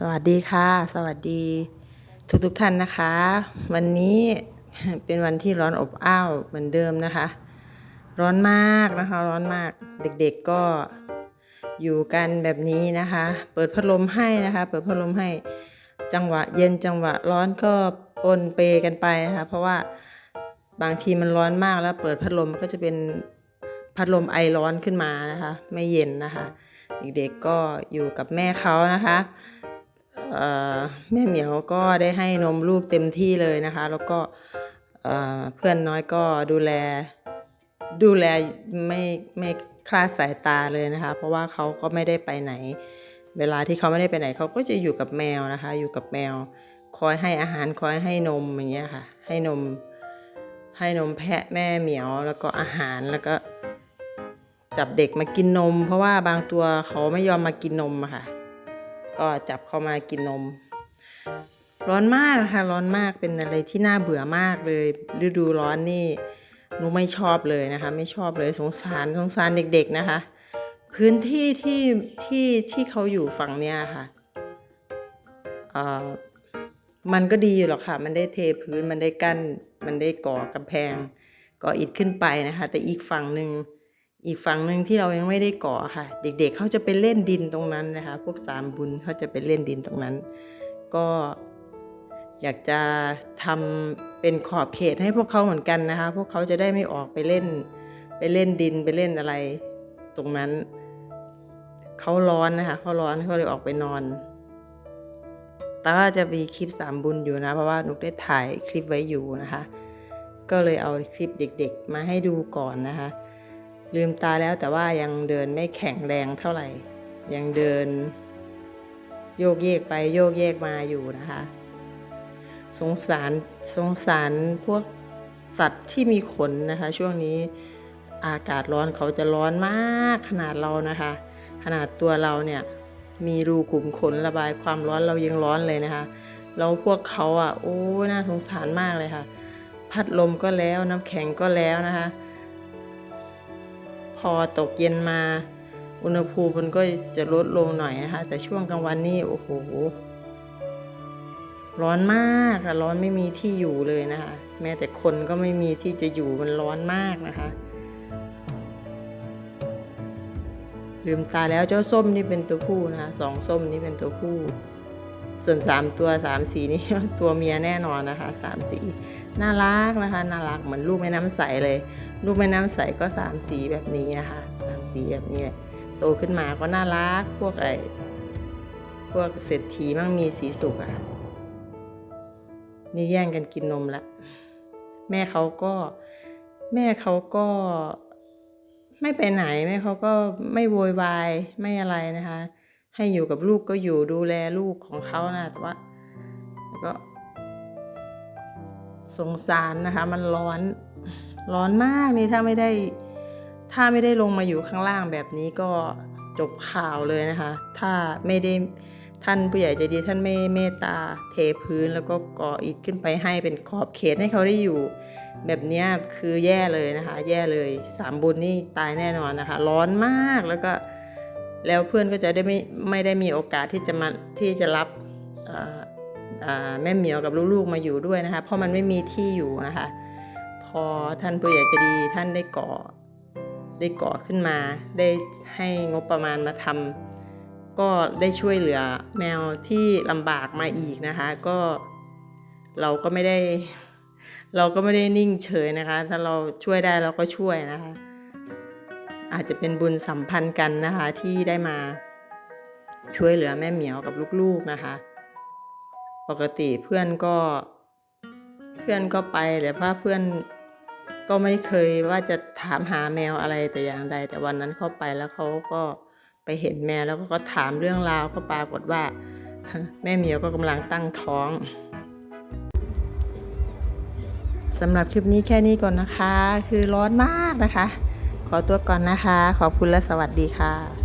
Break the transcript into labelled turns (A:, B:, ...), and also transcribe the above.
A: สวัสดีค่ะ สวัสดีทุกทุกท่านนะคะ วันนี้เป็นวันที่ร้อนอบอ้าวเหมือนเดิมนะคะ ร้อนมากนะคะร้อนมากเด็กๆก็อยู่กันแบบนี้นะคะ เปิดพัดลมให้นะคะ เปิดพัดลมให้จังหวะเย็นจังหวะร้อนก็ปนเปกันไปนะคะ เพราะว่าบางทีมันร้อนมากแล้วเปิดพัดลมก็จะเป็นพัดลมไอร้อนขึ้นมานะคะ ไม่เย็นนะคะ เด็กๆก็อยู่กับแม่เขานะคะ แม่เหมียวก็ได้ให้นมลูกเต็มที่เลยนะคะ แล้วก็เพื่อนน้อยก็ดูแลดูแลไม่ไม่คลาดสายตาเลยนะคะ เพราะว่าเขาก็ไม่ได้ไปไหน เวลาที่เขาไม่ได้ไปไหนเขาก็จะอยู่กับแมวนะคะ อยู่กับแมว คอยให้อาหารคอยให้นมอย่างเงี้ยค่ะ ให้นม ให้นมแพะแม่เหมียวแล้วก็อาหารแล้วก็ จับเด็กมากินนม เพราะว่าบางตัวเขาไม่ยอมมากินนมอะค่ะ ก็จับเข้ามากินนม ร้อนมากนะคะร้อนมากเป็นอะไรที่น่าเบื่อมากเลย ฤดูร้อนนี่หนูไม่ชอบเลยนะคะ ไม่ชอบเลยสงสารสงสารเด็กๆนะคะ พื้นที่ที่ที่ที่เขาอยู่ฝั่งเนี้ยค่ะมันก็ดีอยู่หรอกค่ะ มันได้เทพื้น มันได้กั้น มันได้ก่อกำแพง ก่ออิฐขึ้นไปนะคะ แต่อีกฝั่งหนึ่ง อีกฝั่งหนึ่งที่เรายังไม่ได้ก่อค่ะ เด็กๆเขาจะไปเล่นดินตรงนั้นนะคะ พวกสามบุญเขาจะไปเล่นดินตรงนั้น ก็อยากจะทำเป็นขอบเขตให้พวกเขาเหมือนกันนะคะ พวกเขาจะได้ไม่ออกไปเล่น ไปเล่นดินไปเล่นอะไร ตรงนั้นเขาร้อนนะคะเขาร้อนเขาเลยออกไปนอน แต่ว่าจะมีคลิปสามบุญอยู่นะ เพราะว่านุกได้ถ่ายคลิปไว้อยู่นะคะ ก็เลยเอาคลิปเด็ก ๆ มาให้ดูก่อนนะคะ ลืมตาแล้วแต่ว่ายังเดินไม่แข็งแรงเท่าไหร่ ยังเดิน โยกเยกไปโยกเยกมาอยู่นะคะ สงสารสงสารพวกสัตว์ที่มีขนนะคะ ช่วงนี้อากาศร้อนเขาจะร้อนมากขนาดเรานะคะ ขนาดตัวเราเนี่ยมีรูขุมขนระบายความร้อนเรายังร้อนเลยนะคะแล้วพวกเขาอะโอ้น่าสงสารมากเลยค่ะ พัดลมก็แล้วน้ำแข็งก็แล้วนะคะ พอตกเย็นมา อุณหภูมิมันก็จะลดลงหน่อยนะคะ แต่ช่วงกลางวันนี่โอ้โห ร้อนมากอะร้อนไม่มีที่อยู่เลยนะคะ แม้แต่คนก็ไม่มีที่จะอยู่มันร้อนมากนะคะ ลืมตาแล้วเจ้าส้มนี่เป็นตัวผู้นะคะสองส้มนี่เป็นตัวผู้ ส่วนสามตัวสามสีนี่ตัวเมียแน่นอนนะคะสามสี น่ารักนะคะ น่ารักเหมือนลูกแม่น้ำใสเลย ลูกแม่น้ำใสก็สามสีแบบนี้นะคะสามสีแบบนี้โตขึ้นมาก็น่ารักพวกไอ้พวกเศรษฐีมั่งมีสีสุกอะนี่แย่งกันกินนมละ แม่เขาก็แม่เขาก็ไม่ไปไหนแม่เขาก็ไม่โวยวายไม่อะไรนะคะ ให้อยู่กับลูกก็อยู่ดูแลลูกของเขานะแต่ว่าก็ สงสารนะคะ มันร้อนร้อนมากนี่ถ้าไม่ได้ถ้าไม่ได้ลงมาอยู่ข้างล่างแบบนี้ก็จบข่าวเลยนะคะ ถ้าไม่ได้ท่านผู้ใหญ่ใจดีท่านไม่เมตตาเทพื้นแล้วก็ก่ออิฐขึ้นไปให้เป็นขอบเขตให้เขาได้อยู่ แบบนี้คือแย่เลยนะคะ แย่เลยสามบุญนี่ตายแน่นอนนะคะ ร้อนมากแล้วก็ แล้วเพื่อนก็จะได้ไม่ไม่ได้มีโอกาสที่จะมาที่จะรับแม่เหมียวกับลูกๆมาอยู่ด้วยนะคะ เพราะมันไม่มีที่อยู่นะคะ พอท่านผู้ใหญ่ใจะดีท่านได้ก่อได้ก่อขึ้นมา ได้ให้งบประมาณมาทำก็ได้ช่วยเหลือแมวที่ลำบากมาอีกนะคะ ก็เราก็ไม่ได้ เราก็ไม่ได้นิ่งเฉยนะคะ ถ้าเราช่วยได้เราก็ช่วยนะคะ อาจจะเป็นบุญสัมพันธ์กันนะคะที่ได้มาช่วยเหลือแม่เหมียวกับลูกๆนะคะ ปกติเพื่อนก็เพื่อนก็ไปแต่ว่าเพื่อนก็ไม่เคยว่าจะถามหาแมวอะไรแต่อย่างใด แต่วันนั้นเข้าไปแล้วเขาก็ไปเห็นแมวแล้วก็ถามเรื่องราวก็ปรากฏว่า แม่เหมียวก็กำลังตั้งท้องสำหรับคลิปนี้แค่นี้ก่อนนะคะ คือร้อนมากนะคะ ขอตัวก่อนนะคะ ขอบคุณและสวัสดีค่ะ